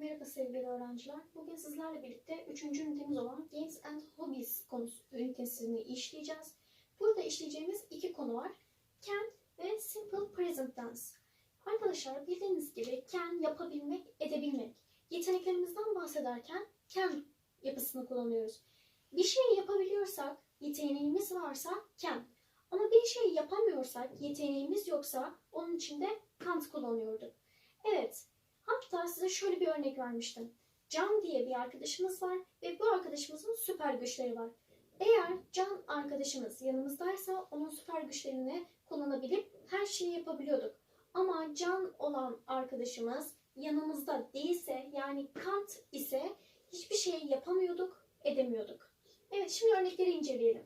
Merhaba sevgili öğrenciler. Bugün sizlerle birlikte 3. ünitemiz olan Games and Hobbies konusu ünitesini işleyeceğiz. Burada işleyeceğimiz iki konu var. Can ve Simple Present Tense. Arkadaşlar bildiğiniz gibi can yapabilmek, edebilmek. Yeteneklerimizden bahsederken can yapısını kullanıyoruz. Bir şeyi yapabiliyorsak, yeteneğimiz varsa can. Ama bir şeyi yapamıyorsak, yeteneğimiz yoksa onun için de can't kullanıyorduk. Evet, Hatta size şöyle bir örnek vermiştim. Can diye bir arkadaşımız var ve bu arkadaşımızın süper güçleri var. Eğer Can arkadaşımız yanımızdaysa onun süper güçlerini kullanabilip her şeyi yapabiliyorduk. Ama Can olan arkadaşımız yanımızda değilse yani Kant ise hiçbir şey yapamıyorduk, edemiyorduk. Evet şimdi örnekleri inceleyelim.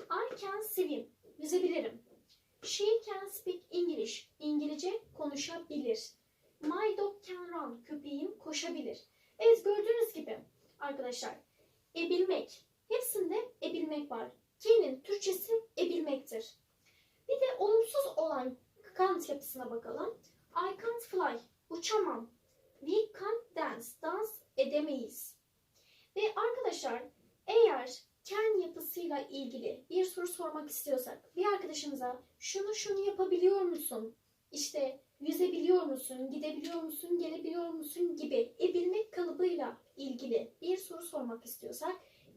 I can swim, yüzebilirim. She can speak English, İngilizce konuşabilir. My dog can run. Köpeğim koşabilir. Evet gördüğünüz gibi arkadaşlar ebilmek. Hepsinde ebilmek var. K'nin Türkçesi ebilmektir. Bir de olumsuz olan can't yapısına bakalım. I can't fly. Uçamam. We can't dance. Dans edemeyiz. Ve arkadaşlar eğer can yapısıyla ilgili bir soru sormak istiyorsak bir arkadaşımıza şunu şunu yapabiliyor musun? İşte yüzebiliyor musun, gidebiliyor musun, gelebiliyor musun gibi ebilmek kalıbıyla ilgili bir soru sormak istiyorsak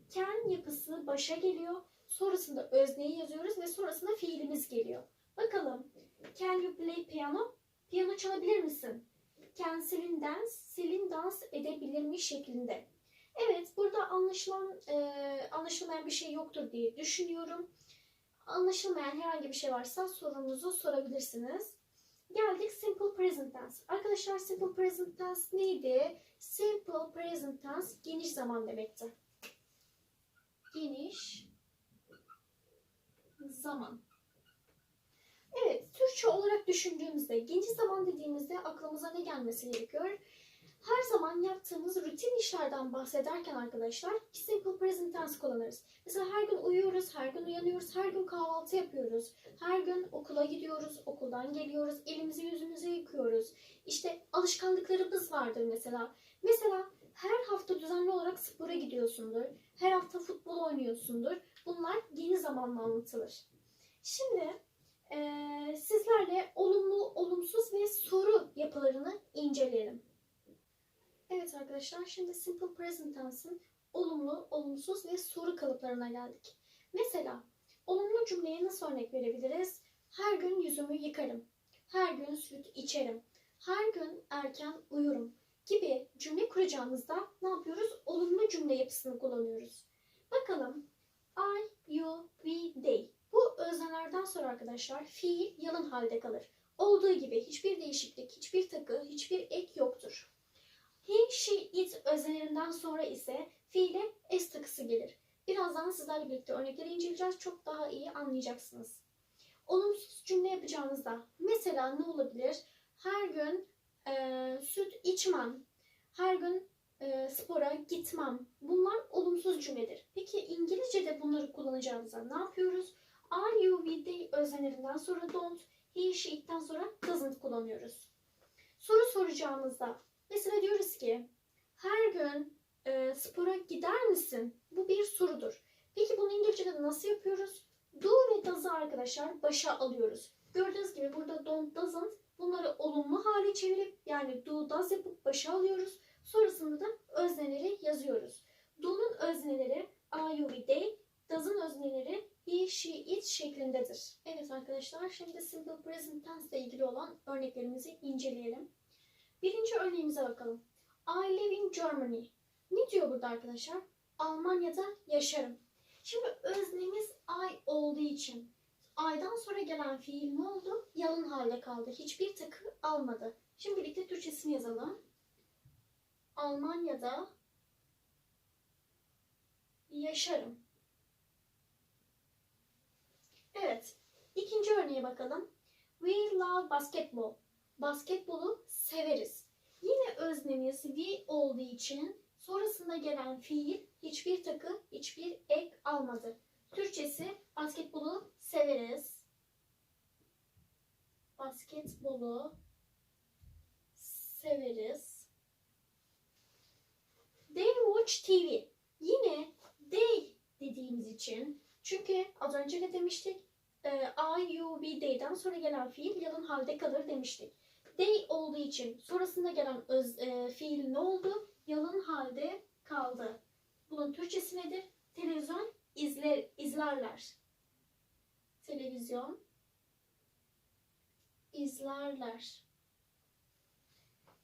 can yapısı başa geliyor. Sonrasında özneyi yazıyoruz ve sonrasında fiilimiz geliyor. Bakalım. Can you play piano? Piyano çalabilir misin? Can Selin dance? Selin dans edebilir mi şeklinde. Evet, burada anlaşılan, e, anlaşılmayan bir şey yoktur diye düşünüyorum. Anlaşılmayan herhangi bir şey varsa sorunuzu sorabilirsiniz. Geldik simple present tense. Arkadaşlar simple present tense neydi? Simple present tense geniş zaman demekti. Geniş zaman. Evet, Türkçe olarak düşündüğümüzde, geniş zaman dediğimizde aklımıza ne gelmesi gerekiyor? Her zaman yaptığımız rutin işlerden bahsederken arkadaşlar simple present tense kullanırız. Mesela her gün uyuyoruz, her gün uyanıyoruz, her gün kahvaltı yapıyoruz. Her gün okula gidiyoruz, okuldan geliyoruz, elimizi yüzümüzü yıkıyoruz. İşte alışkanlıklarımız vardır mesela. Mesela her hafta düzenli olarak spora gidiyorsundur. Her hafta futbol oynuyorsundur. Bunlar yeni zamanla anlatılır. Şimdi eee, sizlerle olumlu, olumsuz ve soru yapılarını inceleyelim. Evet arkadaşlar şimdi simple present tense'ın olumlu, olumsuz ve soru kalıplarına geldik. Mesela olumlu cümleye nasıl örnek verebiliriz? Her gün yüzümü yıkarım. Her gün süt içerim. Her gün erken uyurum gibi cümle kuracağımızda ne yapıyoruz? Olumlu cümle yapısını kullanıyoruz. Bakalım I, you, we, they. Bu öznelerden sonra arkadaşlar fiil yalın halde kalır. Olduğu gibi hiçbir değişiklik, hiçbir takı, hiçbir ek yoktur. He, she, it öznelerinden sonra ise fiile s takısı gelir. Birazdan sizlerle birlikte örnekleri inceleyeceğiz. Çok daha iyi anlayacaksınız. Olumsuz cümle yapacağınızda mesela ne olabilir? Her gün e, süt içmem. Her gün e, spora gitmem. Bunlar olumsuz cümledir. Peki İngilizce'de bunları kullanacağımızda ne yapıyoruz? Are you with they öznelerinden sonra don't, he, she, it'ten sonra doesn't kullanıyoruz. Soru soracağımızda Mesela diyoruz ki her gün e, spora gider misin? Bu bir sorudur. Peki bunu İngilizce'de nasıl yapıyoruz? Do ve does'ı arkadaşlar başa alıyoruz. Gördüğünüz gibi burada don't, doesn't bunları olumlu hale çevirip yani do, does yapıp başa alıyoruz. Sonrasında da özneleri yazıyoruz. Do'nun özneleri are, you, we, they. Does'ın özneleri he, she, it şeklindedir. Evet arkadaşlar şimdi simple present tense ile ilgili olan örneklerimizi inceleyelim. Birinci örneğimize bakalım. I live in Germany. Ne diyor burada arkadaşlar? Almanya'da yaşarım. Şimdi öznemiz I olduğu için I'dan sonra gelen fiil ne oldu? Yalın halde kaldı. Hiçbir takı almadı. Şimdi birlikte Türkçesini yazalım. Almanya'da yaşarım. Evet. İkinci örneğe bakalım. We love basketball basketbolu severiz. Yine öznemiz we olduğu için sonrasında gelen fiil hiçbir takı, hiçbir ek almadı. Türkçesi basketbolu severiz. Basketbolu severiz. watch TV. Yine day dediğimiz için çünkü az önce ne demiştik? Ee, I, you, we, they'den sonra gelen fiil yalın halde kalır demiştik. They olduğu için sonrasında gelen öz, e, fiil ne oldu? Yalın halde kaldı. Bunun Türkçesi nedir? Televizyon izler, izlerler. Televizyon izlerler.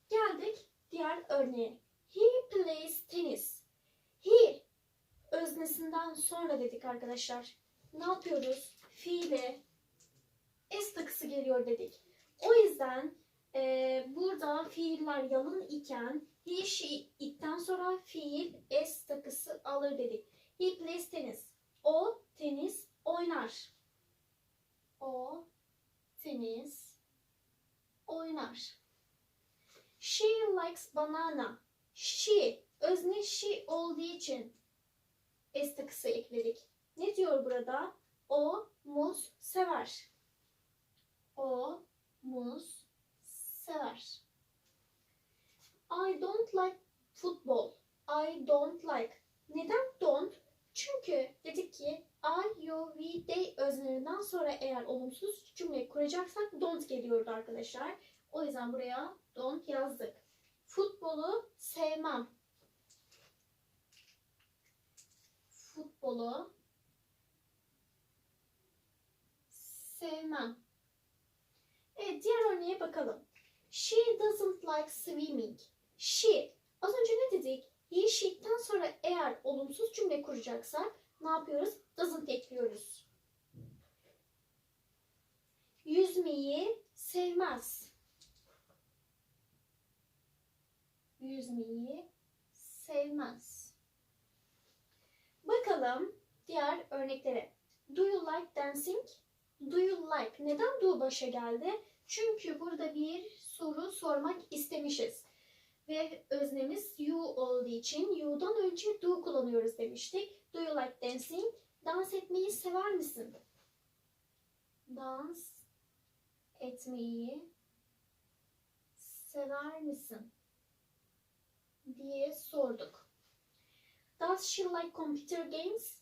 Geldik diğer örneğe. He plays tennis. He öznesinden sonra dedik arkadaşlar. Ne yapıyoruz? Fiile s takısı geliyor dedik. O yüzden e, burada fiiller yalın iken he, she, it'ten sonra fiil s takısı alır dedik. He plays tennis. O tenis oynar. O tenis oynar. She likes banana. She, özne she olduğu için S takısı ekledik. Ne diyor burada? O muz sever. O muz sever. I don't like football. I don't like. Neden don't? Çünkü dedik ki I, you, we, they öznelerinden sonra eğer olumsuz cümle kuracaksak don't geliyordu arkadaşlar. O yüzden buraya don't yazdık. Futbolu sevmem. Futbolu sevmem. Evet diğer örneğe bakalım. She doesn't like swimming. She. Az önce ne dedik? He, she'ten sonra eğer olumsuz cümle kuracaksak ne yapıyoruz? Doesn't ekliyoruz. Yüzmeyi sevmez. Yüzmeyi sevmez. Bakalım diğer örneklere. Do you like dancing? Do you like? Neden do başa geldi? Çünkü burada bir soru sormak istemişiz. Ve öznemiz you olduğu için you'dan önce do kullanıyoruz demiştik. Do you like dancing? Dans etmeyi sever misin? Dans etmeyi sever misin? diye sorduk. Does she like computer games?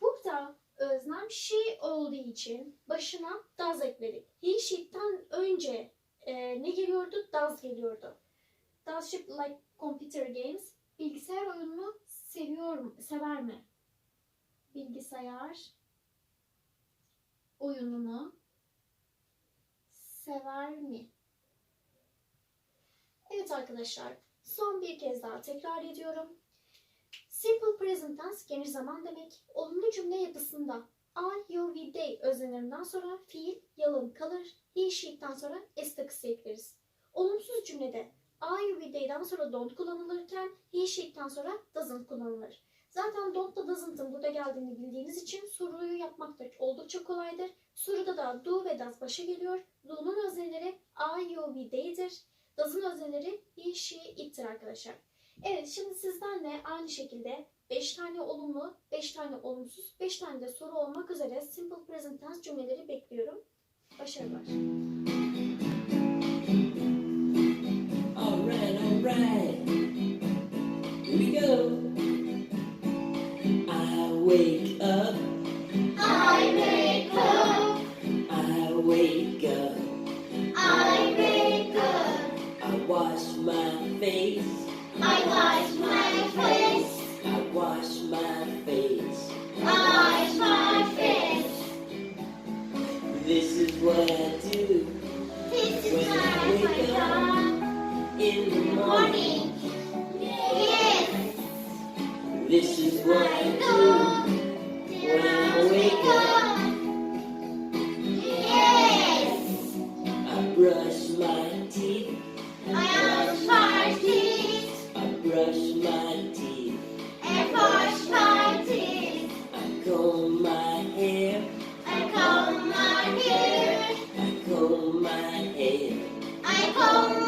Burada öznem she olduğu için başına does ekledik. He, she'ten önce e, ne geliyordu? Does geliyordu. Does she like computer games? Bilgisayar oyununu seviyor mu? Sever mi? Bilgisayar oyununu sever mi? Evet arkadaşlar, son bir kez daha tekrar ediyorum. Simple present tense geniş zaman demek. Olumlu cümle yapısında I, you, we, they öznelerinden sonra fiil yalın kalır. He, she'ten sonra s takısı ekleriz. Olumsuz cümlede I, you, we, they'den sonra don't kullanılırken he, she'ten sonra doesn't kullanılır. Zaten don't da doesn't'ın burada geldiğini bildiğiniz için soruyu yapmak da oldukça kolaydır. Soruda da do ve does başa geliyor. Do'nun özneleri I, you, we, they'dir. Does'ın özneleri he, she, it'tir arkadaşlar. Evet şimdi sizden aynı şekilde 5 tane olumlu, 5 tane olumsuz, 5 tane de soru olmak üzere simple present tense cümleleri bekliyorum. Başarılar. Alright, alright. Here we go. I wake up, I wake morning. Yes, This is what I do when I wake up. Yes, I brush my teeth, I wash my teeth, I brush my teeth, I wash my teeth, I comb my hair, I comb my hair, I comb my hair. I comb